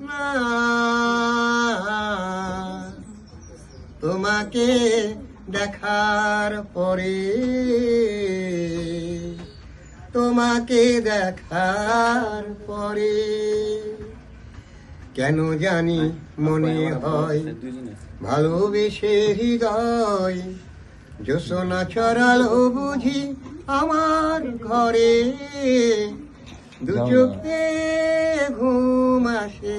না তোমাকে দেখার পরে তোমাকে দেখার পরে কেন জানি মনে হয় ভালোবেসে হৃদয় জোসনা ছড়ালো বুঝি আমার ঘরে। দু চোখে ঘুম আসে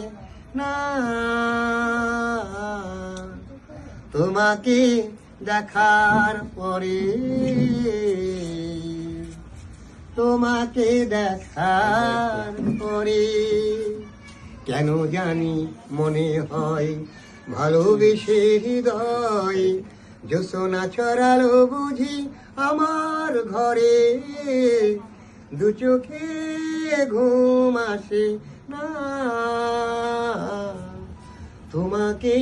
না। তোমাকে দেখার পরে তোমাকে দেখার পরে কেন জানি মনে হয় ভালোবেসে হৃদয় জোসনা ছড়ালো বুঝি আমার ঘরে। দু চোখে ঘুম আসে না। তোমাকে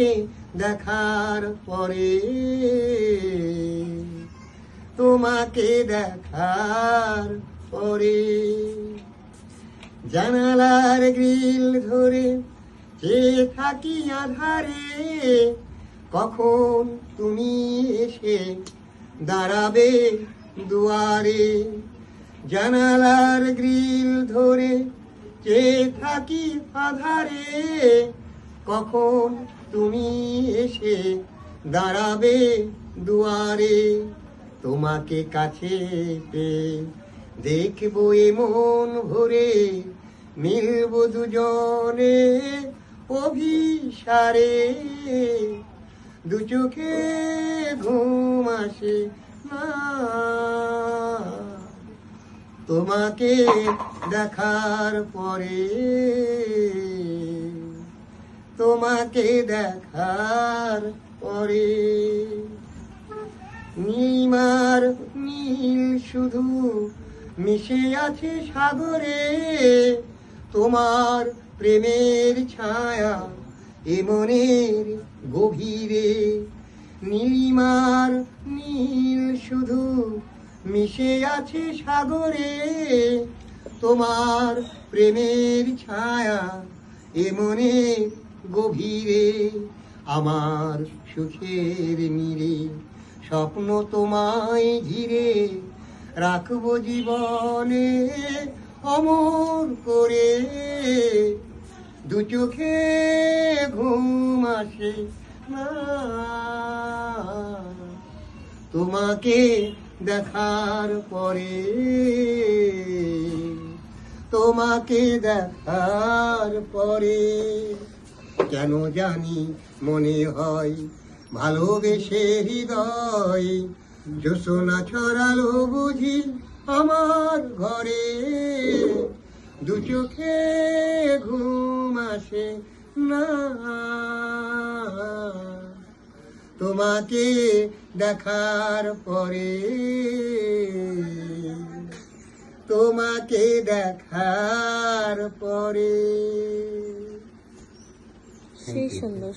দেখার পরে, তোমাকে দেখার পরে, জানালার গ্রিল ধরে যে থাকি আধারে, কখন তুমি এসে দাঁড়াবে দুয়ারে? জানালার গ্রিল ধরে চেয়ে থাকি আধারে? কখন তুমি এসে দাঁড়াবে দুয়ারে? তোমাকে কাছে পেয়ে দেখব এ মন ভরে মিলব দুজনে অভিসারে। দু চোখে ঘুম আসে না। তোমাকে দেখার পরে, তোমাকে দেখার পরে, নীমার নীল শুধু মিশে আছে সাগরে, তোমার প্রেমের ছায়া এ মনের গভীরে। নীলিমার নীল শুধু মিশে আছে সাগরে তোমার প্রেমের ছায়া এ মনের গভীরে, আমার সুখের নীরে স্বপ্ন তোমায় ঘিরে রাখব জীবনে অমর করে। দু চোখে ঘুম আসে না, তোমাকে দেখার পরে তোমাকে দেখার পরে কেন জানি মনে হয় ভালোবেসে হৃদয় জোসনা ছড়ালো বুঝি আমার ঘরে। দু চোখে ঘুম আসে না। তোমাকে দেখার পরে তোমাকে দেখার পরে। সেই সুন্দর।